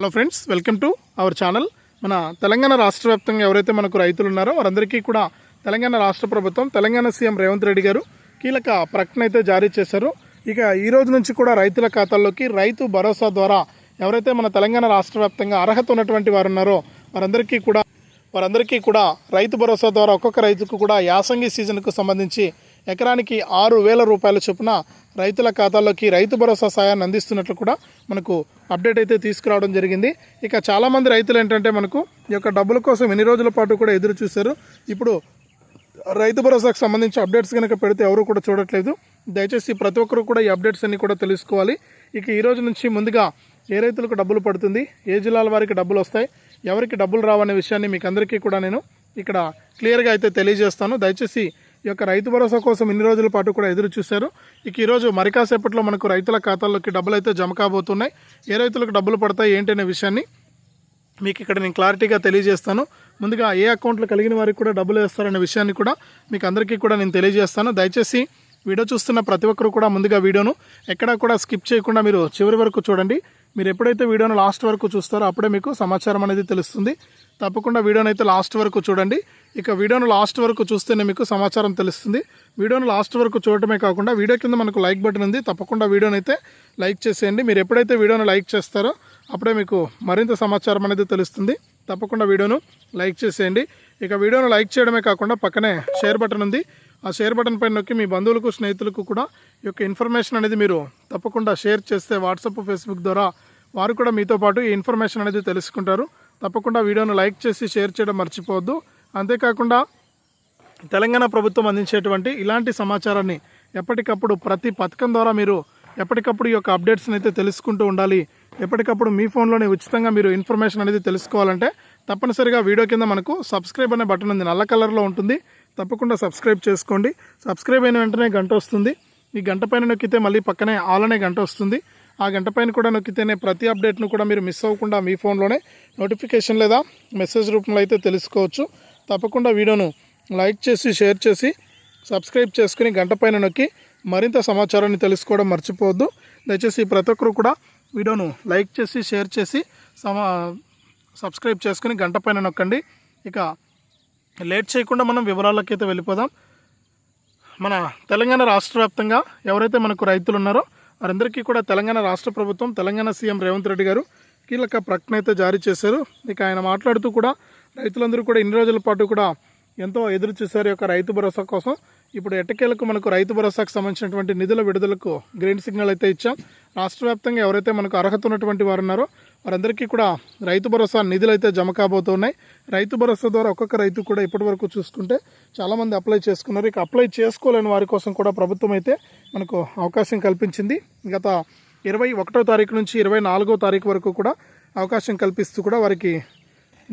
Hello friends welcome to our channel. మన తెలంగాణ రాష్ట్ర వ్యాప్తంగా ఎవరైతే మనకు రైతులు ఉన్నారో వారందరికీ కూడా తెలంగాణ రాష్ట్ర ప్రభుత్వం తెలంగాణ సీఎం రేవంత్ రెడ్డి గారు కీలక ప్రకటన అయితే జారీ చేశారు. ఇక ఈ రోజు నుంచి కూడా రైతుల ఖాతాల్లోకి రైతు భరోసా ద్వారా ఎవరైతే మన తెలంగాణ రాష్ట్ర వ్యాప్తంగా అర్హత ఉన్నటువంటి వారు ఉన్నారో వారందరికీ కూడా వారందరికీ కూడా రైతు భరోసా ద్వారా ఒక్కొక్క రైతుకు కూడా యాసంగి సీజన్కు సంబంధించి ఎకరానికి ఆరు వేల రూపాయల చొప్పున రైతుల ఖాతాల్లోకి రైతు భరోసా సాయాన్ని అందిస్తున్నట్లు కూడా మనకు అప్డేట్ అయితే తీసుకురావడం జరిగింది. ఇక చాలామంది రైతులు ఏంటంటే మనకు ఈ యొక్క డబ్బుల కోసం ఎన్ని రోజుల పాటు కూడా ఎదురు చూశారు. ఇప్పుడు రైతు భరోసాకు సంబంధించి అప్డేట్స్ కనుక పెడితే ఎవరు కూడా చూడట్లేదు. దయచేసి ప్రతి ఒక్కరు కూడా ఈ అప్డేట్స్ అన్ని కూడా తెలుసుకోవాలి. ఇక ఈ రోజు నుంచి ముందుగా ఏ రైతులకు డబ్బులు పడుతుంది ఏ జిల్లాల వారికి డబ్బులు వస్తాయి ఎవరికి డబ్బులు రావనే విషయాన్ని మీకు అందరికీ కూడా నేను ఇక్కడ క్లియర్గా అయితే తెలియజేస్తాను. దయచేసి ఈ యొక్క రైతు భరోసా కోసం ఇన్ని రోజుల పాటు కూడా ఎదురు చూశారు. ఇక ఈరోజు మరి కాసేపట్లో మనకు రైతుల ఖాతాల్లోకి డబ్బులు అయితే జమ కాబోతున్నాయి. ఏ రైతులకు డబ్బులు పడతాయి ఏంటనే విషయాన్ని మీకు ఇక్కడ నేను క్లారిటీగా తెలియజేస్తాను. ముందుగా ఏ అకౌంట్లు కలిగిన వారికి కూడా డబ్బులు వేస్తారనే విషయాన్ని కూడా మీకు అందరికీ కూడా నేను తెలియజేస్తాను. దయచేసి వీడియో చూస్తున్న ప్రతి ఒక్కరు కూడా ముందుగా వీడియోను ఎక్కడా కూడా స్కిప్ చేయకుండా మీరు చివరి వరకు చూడండి. మీరు ఎప్పుడైతే వీడియోను లాస్ట్ వరకు చూస్తారో అప్పుడే మీకు సమాచారం అనేది తెలుస్తుంది. తప్పకుండా వీడియోని అయితే లాస్ట్ వరకు చూడండి. ఇక వీడియోను లాస్ట్ వరకు చూస్తేనే మీకు సమాచారం తెలుస్తుంది. వీడియోను లాస్ట్ వరకు చూడటమే కాకుండా వీడియో కింద మనకు లైక్ బటన్ ఉంది. తప్పకుండా వీడియోని అయితే లైక్ చేసేయండి. మీరు ఎప్పుడైతే వీడియోను లైక్ చేస్తారో అప్పుడే మీకు మరింత సమాచారం అనేది తెలుస్తుంది. తప్పకుండా వీడియోను లైక్ చేసేయండి. ఇక వీడియోను లైక్ చేయడమే కాకుండా పక్కనే షేర్ బటన్ ఉంది. ఆ షేర్ బటన్ పైన నొక్కి మీ బంధువులకు స్నేహితులకు కూడా ఈ యొక్క ఇన్ఫర్మేషన్ అనేది మీరు తప్పకుండా షేర్ చేస్తే వాట్సాప్ ఫేస్బుక్ ద్వారా వారు కూడా మీతో పాటు ఈ ఇన్ఫర్మేషన్ అనేది తెలుసుకుంటారు. తప్పకుండా వీడియోను లైక్ చేసి షేర్ చేయడం మర్చిపోవద్దు. అంతేకాకుండా తెలంగాణ ప్రభుత్వం అందించేటువంటి ఇలాంటి సమాచారాన్ని ఎప్పటికప్పుడు ప్రతి పథకం ద్వారా మీరు ఎప్పటికప్పుడు ఈ యొక్క అప్డేట్స్ని అయితే తెలుసుకుంటూ ఉండాలి. ఎప్పటికప్పుడు మీ ఫోన్లోనే ఉచితంగా మీరు ఇన్ఫర్మేషన్ అనేది తెలుసుకోవాలంటే తప్పనిసరిగా వీడియో కింద మనకు సబ్స్క్రైబ్ అనే బటన్ ఉంది. నల్ల కలర్లో ఉంటుంది. తప్పకుండా సబ్స్క్రైబ్ చేసుకోండి. సబ్స్క్రైబ్ అయిన వెంటనే గంట వస్తుంది. ఈ గంట పైన నొక్కితే మళ్ళీ పక్కనే ఆల్ అనే గంట వస్తుంది. ఆ గంట పైన కూడా నొక్కితేనే ప్రతి అప్డేట్ను కూడా మీరు మిస్ అవ్వకుండా మీ ఫోన్లోనే నోటిఫికేషన్ లేదా మెసేజ్ రూపంలో అయితే తెలుసుకోవచ్చు. తప్పకుండా వీడియోను లైక్ చేసి షేర్ చేసి సబ్స్క్రైబ్ చేసుకుని గంట పైన నొక్కి మరింత సమాచారాన్ని తెలుసుకోవడం మర్చిపోవద్దు. దయచేసి ప్రతి ఒక్కరు కూడా వీడియోను లైక్ చేసి షేర్ చేసి సమా సబ్స్క్రైబ్ చేసుకుని గంట పైన నొక్కండి. ఇక లేట్ చేయకుండా మనం వివరాలకి అయితే వెళ్ళిపోదాం. మన తెలంగాణ రాష్ట్ర వ్యాప్తంగా ఎవరైతే మనకు రైతులు ఉన్నారో వారందరికీ కూడా తెలంగాణ రాష్ట్ర ప్రభుత్వం తెలంగాణ సీఎం రేవంత్ రెడ్డి గారు కీలక ప్రకటన అయితే జారీ చేశారు. ఇక ఆయన మాట్లాడుతూ కూడా రైతులందరూ కూడా ఇన్ని రోజుల పాటు కూడా ఎంతో ఎదురు చూశారు యొక్క రైతు భరోసా కోసం. ఇప్పుడు ఎట్టకేలకు మనకు రైతు భరోసాకు సంబంధించినటువంటి నిధుల విడుదలకు గ్రీన్ సిగ్నల్ అయితే ఇచ్చాం. రాష్ట్ర వ్యాప్తంగా ఎవరైతే మనకు అర్హత ఉన్నటువంటి వారు ఉన్నారో వారందరికీ కూడా రైతు భరోసా నిధులు అయితే జమ కాబోతున్నాయి. రైతు భరోసా ద్వారా ఒక్కొక్క రైతు కూడా ఇప్పటి వరకు చూసుకుంటే చాలామంది అప్లై చేసుకున్నారు. ఇక అప్లై చేసుకోలేని వారి కోసం కూడా ప్రభుత్వం అయితే మనకు అవకాశం కల్పించింది. గత ఇరవై ఒకటో తారీఖు నుంచి ఇరవై నాలుగో తారీఖు వరకు కూడా అవకాశం కల్పిస్తూ కూడా వారికి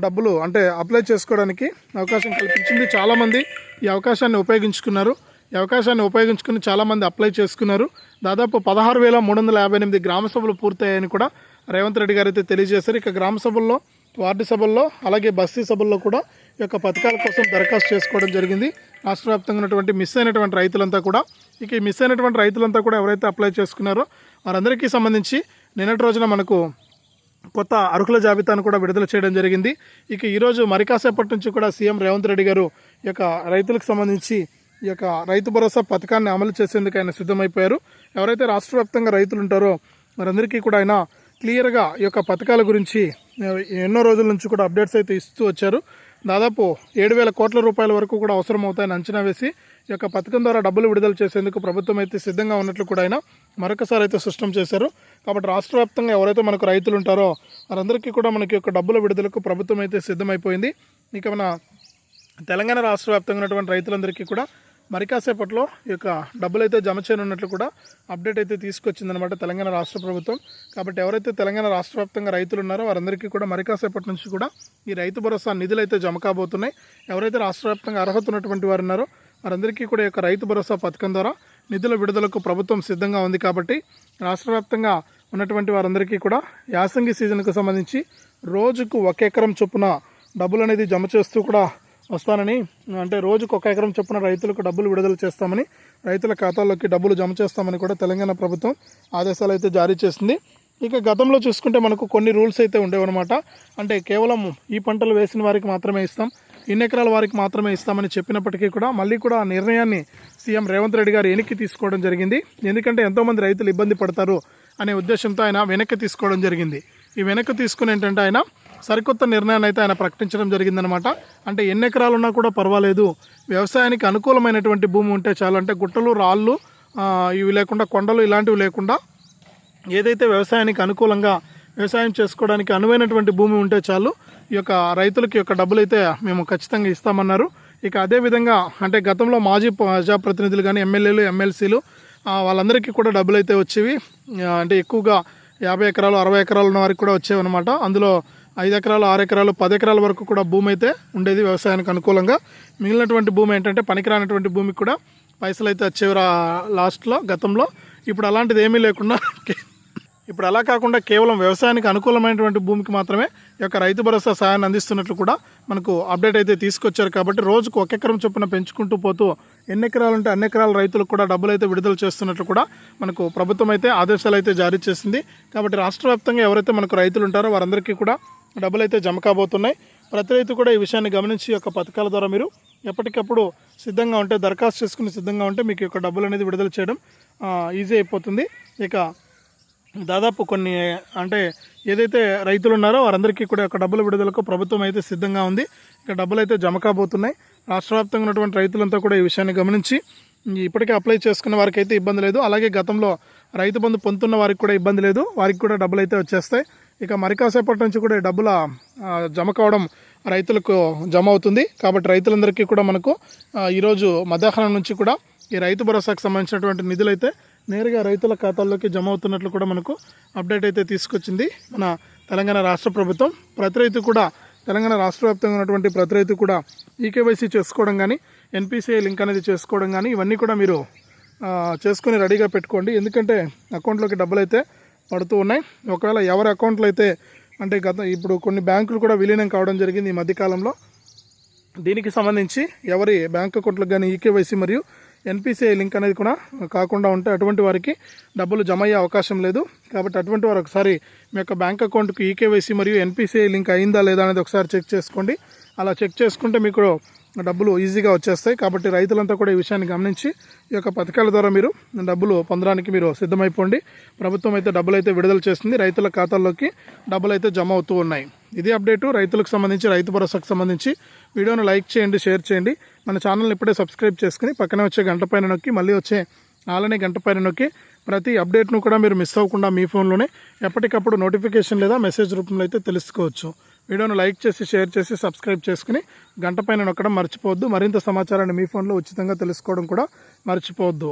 డబ్బులు అంటే అప్లై చేసుకోవడానికి అవకాశం కల్పించింది చాలామంది ఈ అవకాశాన్ని ఉపయోగించుకున్నారు. ఈ అవకాశాన్ని ఉపయోగించుకుని చాలామంది అప్లై చేసుకున్నారు. దాదాపు పదహారు వేల మూడు వందల యాభై ఎనిమిది గ్రామ సభలు పూర్తయ్యాయని కూడా రేవంత్ రెడ్డి గారు అయితే తెలియజేశారు. ఇక గ్రామ సభల్లో వార్డు సభల్లో అలాగే బస్తీ సభల్లో కూడా ఈ యొక్క పథకాల కోసం దరఖాస్తు చేసుకోవడం జరిగింది. రాష్ట్ర వ్యాప్తంగా ఉన్నటువంటి మిస్ అయినటువంటి రైతులంతా కూడా ఇక ఈ మిస్ అయినటువంటి రైతులంతా కూడా ఎవరైతే అప్లై చేసుకున్నారో వారందరికీ సంబంధించి నిన్నటి రోజున మనకు కొత్త అర్హుల జాబితాను కూడా విడుదల చేయడం జరిగింది. ఇక ఈరోజు మరికాసేపటి నుంచి కూడా సీఎం రేవంత్ రెడ్డి గారు ఈ యొక్క రైతులకు సంబంధించి ఈ యొక్క రైతు భరోసా పథకాన్ని అమలు చేసేందుకు ఆయన సిద్ధమైపోయారు. ఎవరైతే రాష్ట్ర వ్యాప్తంగా రైతులు ఉంటారో వారందరికీ కూడా ఆయన క్లియర్గా ఈ యొక్క పథకాల గురించి ఎన్నో రోజుల నుంచి కూడా అప్డేట్స్ అయితే ఇస్తూ వచ్చారు. దాదాపు ఏడు వేల కోట్ల రూపాయల వరకు కూడా అవసరం అవుతాయని అంచనా వేసి ఈ యొక్క పథకం ద్వారా డబ్బులు విడుదల చేసేందుకు ప్రభుత్వం అయితే సిద్ధంగా ఉన్నట్లు కూడా ఆయన మరొకసారి అయితే సృష్టం చేశారు. కాబట్టి రాష్ట్ర వ్యాప్తంగా ఎవరైతే మనకు రైతులు ఉంటారో వారందరికీ కూడా మనకి యొక్క డబ్బుల విడుదలకు ప్రభుత్వం అయితే సిద్ధమైపోయింది. ఇక మన తెలంగాణ రాష్ట్ర వ్యాప్తంగా ఉన్నటువంటి రైతులందరికీ కూడా మరి కాసేపట్లో ఈ యొక్క డబ్బులు అయితే జమ చేయనున్నట్లు కూడా అప్డేట్ అయితే తీసుకొచ్చిందనమాట తెలంగాణ రాష్ట్ర ప్రభుత్వం. కాబట్టి ఎవరైతే తెలంగాణ రాష్ట్ర వ్యాప్తంగా రైతులు ఉన్నారో వారందరికీ కూడా మరి కాసేపటి నుంచి కూడా ఈ రైతు భరోసా నిధులు అయితే జమ కాబోతున్నాయి. ఎవరైతే రాష్ట్ర వ్యాప్తంగా అర్హత ఉన్నటువంటి వారు ఉన్నారో వారందరికీ కూడా ఈ యొక్క రైతు భరోసా పథకం ద్వారా నిధుల విడుదలకు ప్రభుత్వం సిద్ధంగా ఉంది కాబట్టి రాష్ట్ర వ్యాప్తంగా ఉన్నటువంటి వారందరికీ కూడా యాసంగి సీజన్కు సంబంధించి రోజుకు ఒక ఎకరం చొప్పున డబ్బులు అనేది జమ చేస్తూ కూడా వస్తానని అంటే రోజుకు ఒక ఎకరం చొప్పున రైతులకు డబ్బులు విడుదల చేస్తామని రైతుల ఖాతాల్లోకి డబ్బులు జమ చేస్తామని కూడా తెలంగాణ ప్రభుత్వం ఆదేశాలు అయితే జారీ చేసింది. ఇక గతంలో చూసుకుంటే మనకు కొన్ని రూల్స్ అయితే ఉండేవన్నమాట. అంటే కేవలం ఈ పంటలు వేసిన వారికి మాత్రమే ఇస్తాం. ఇన్ని ఎకరాల వారికి మాత్రమే ఇస్తామని చెప్పినప్పటికీ కూడా మళ్ళీ కూడా ఆ నిర్ణయాన్ని సీఎం రేవంత్ రెడ్డి గారు వెనక్కి తీసుకోవడం జరిగింది. ఎందుకంటే ఎంతోమంది రైతులు ఇబ్బంది పడతారు అనే ఉద్దేశంతో ఆయన వెనక్కి తీసుకోవడం జరిగింది. ఈ వెనక్కి తీసుకుని ఏంటంటే ఆయన సరికొత్త నిర్ణయాన్ని అయితే ఆయన ప్రకటించడం జరిగిందనమాట అంటే ఎన్ని ఎకరాలు ఉన్నా కూడా పర్వాలేదు. వ్యవసాయానికి అనుకూలమైనటువంటి భూమి ఉంటే చాలు. అంటే గుట్టలు రాళ్ళు ఇవి లేకుండా కొండలు ఇలాంటివి లేకుండా ఏదైతే వ్యవసాయానికి అనుకూలంగా వ్యవసాయం చేసుకోవడానికి అనువైనటువంటి భూమి ఉంటే చాలు ఈ యొక్క రైతులకి యొక్క డబ్బులు అయితే మేము ఖచ్చితంగా ఇస్తామన్నారు. ఇక అదే విధంగా అంటే గతంలో మాజీ ప్రజాప్రతినిధులు కానీ ఎమ్మెల్యేలు ఎమ్మెల్సీలు వాళ్ళందరికీ కూడా డబ్బులు అయితే వచ్చేవి అంటే ఎక్కువగా యాభై ఎకరాలు అరవై ఎకరాలు ఉన్న వారికి కూడా వచ్చేవి అనమాట అందులో ఐదు ఎకరాలు ఆరు ఎకరాలు పది ఎకరాల వరకు కూడా భూమి అయితే ఉండేది వ్యవసాయానికి అనుకూలంగా. మిగిలినటువంటి భూమి ఏంటంటే పనికిరానటువంటి భూమికి కూడా పైసలు అయితే వచ్చేవి లాస్ట్లో గతంలో. ఇప్పుడు అలాంటిది ఏమీ లేకుండా ఇప్పుడు అలా కాకుండా కేవలం వ్యవసాయానికి అనుకూలమైనటువంటి భూమికి మాత్రమే ఈ యొక్క రైతు భరోసా సహాయాన్ని అందిస్తున్నట్లు కూడా మనకు అప్డేట్ అయితే తీసుకొచ్చారు. కాబట్టి రోజుకు ఒక ఎకరం చొప్పున పెంచుకుంటూ పోతూ ఎన్ని ఎకరాలు ఉంటే అన్ని ఎకరాల రైతులకు కూడా డబ్బులు అయితే విడుదల చేస్తున్నట్లు కూడా మనకు ప్రభుత్వం అయితే ఆదేశాలు అయితే జారీ చేసింది. కాబట్టి రాష్ట్ర వ్యాప్తంగా ఎవరైతే మనకు రైతులు ఉంటారో వారందరికీ కూడా డబ్బులు అయితే జమ కాబోతున్నాయి. ప్రతి రైతు కూడా ఈ విషయాన్ని గమనించి ఈ యొక్క పథకాల ద్వారా మీరు ఎప్పటికప్పుడు సిద్ధంగా ఉంటే దరఖాస్తు చేసుకుని సిద్ధంగా ఉంటే మీకు యొక్క డబ్బులు అనేది విడుదల చేయడం ఈజీ అయిపోతుంది. ఇక దాదాపు కొన్ని అంటే ఏదైతే రైతులు ఉన్నారో వారందరికీ కూడా ఒక డబ్బుల విడుదలకు ప్రభుత్వం అయితే సిద్ధంగా ఉంది. ఇక డబ్బులు అయితే జమ కాబోతున్నాయి. రాష్ట్ర వ్యాప్తంగా ఉన్నటువంటి రైతులంతా కూడా ఈ విషయాన్ని గమనించి ఇప్పటికే అప్లై చేసుకున్న వారికి అయితే ఇబ్బంది లేదు. అలాగే గతంలో రైతు బంధు పొందుతున్న వారికి కూడా ఇబ్బంది లేదు. వారికి కూడా డబ్బులు అయితే వచ్చేస్తాయి. ఇక మరి కాసేపటి నుంచి కూడా డబ్బుల జమ కావడం రైతులకు జమ అవుతుంది. కాబట్టి రైతులందరికీ కూడా మనకు ఈరోజు మధ్యాహ్నం నుంచి కూడా ఈ రైతు భరోసాకు సంబంధించినటువంటి నిధులు అయితే నేరుగా రైతుల ఖాతాల్లోకి జమ అవుతున్నట్లు కూడా మనకు అప్డేట్ అయితే తీసుకొచ్చింది. మన తెలంగాణ రాష్ట్ర ప్రభుత్వం. ప్రతి రైతు కూడా తెలంగాణ రాష్ట్ర వ్యాప్తంగా ఉన్నటువంటి ప్రతి రైతు కూడా ఈకేవైసీ చేసుకోవడం కానీ ఎన్పిసిఐ లింక్ అనేది చేసుకోవడం కానీ ఇవన్నీ కూడా మీరు చేసుకొని రెడీగా పెట్టుకోండి. ఎందుకంటే అకౌంట్లోకి డబ్బులు అయితే పడుతూ ఉన్నాయి. ఒకవేళ ఎవరి అకౌంట్లో అయితే అంటే గత ఇప్పుడు కొన్ని బ్యాంకులు కూడా విలీనం కావడం జరిగింది ఈ మధ్యకాలంలో. దీనికి సంబంధించి ఎవరి బ్యాంక్ అకౌంట్లకు కానీ ఈకేవైసీ మరియు ఎన్పిసిఐ లింక్ అనేది కూడా కాకుండా ఉంటే అటువంటి వారికి డబ్బులు జమ అయ్యే అవకాశం లేదు. కాబట్టి అటువంటి వారు ఒకసారి మీ యొక్క బ్యాంక్ అకౌంట్కి ఈకేవైసీ మరియు ఎన్పిసిఐ లింక్ అయిందా లేదా అనేది ఒకసారి చెక్ చేసుకోండి. అలా చెక్ చేసుకుంటే మీకు డబ్బులు ఈజీగా వచ్చేస్తాయి. కాబట్టి రైతులంతా కూడా ఈ విషయాన్ని గమనించి ఈ యొక్క పథకాల ద్వారా మీరు డబ్బులు పొందడానికి మీరు సిద్ధమైపోండి. ప్రభుత్వం అయితే డబ్బులు అయితే విడుదల చేస్తుంది రైతుల ఖాతాల్లోకి డబ్బులు అయితే జమ అవుతూ ఉన్నాయి. ఇదే అప్డేటు రైతులకు సంబంధించి రైతు భరోసాకు సంబంధించి. వీడియోను లైక్ చేయండి షేర్ చేయండి. మన ఛానల్ని ఇప్పుడే సబ్స్క్రైబ్ చేసుకుని పక్కనే వచ్చే గంట పైన నొక్కి మళ్ళీ వచ్చే అలానే గంట పైన నొక్కి ప్రతి అప్డేట్ను కూడా మీరు మిస్ అవ్వకుండా మీ ఫోన్లోనే ఎప్పటికప్పుడు నోటిఫికేషన్ లేదా మెసేజ్ రూపంలో అయితే తెలుసుకోవచ్చు. వీడియోను లైక్ చేసి షేర్ చేసి సబ్స్క్రైబ్ చేసుకుని గంట పైన నొక్కడం మర్చిపోవద్దు. మరింత సమాచారాన్ని మీ ఫోన్లో ఉచితంగా తెలుసుకోవడం కూడా మర్చిపోవద్దు.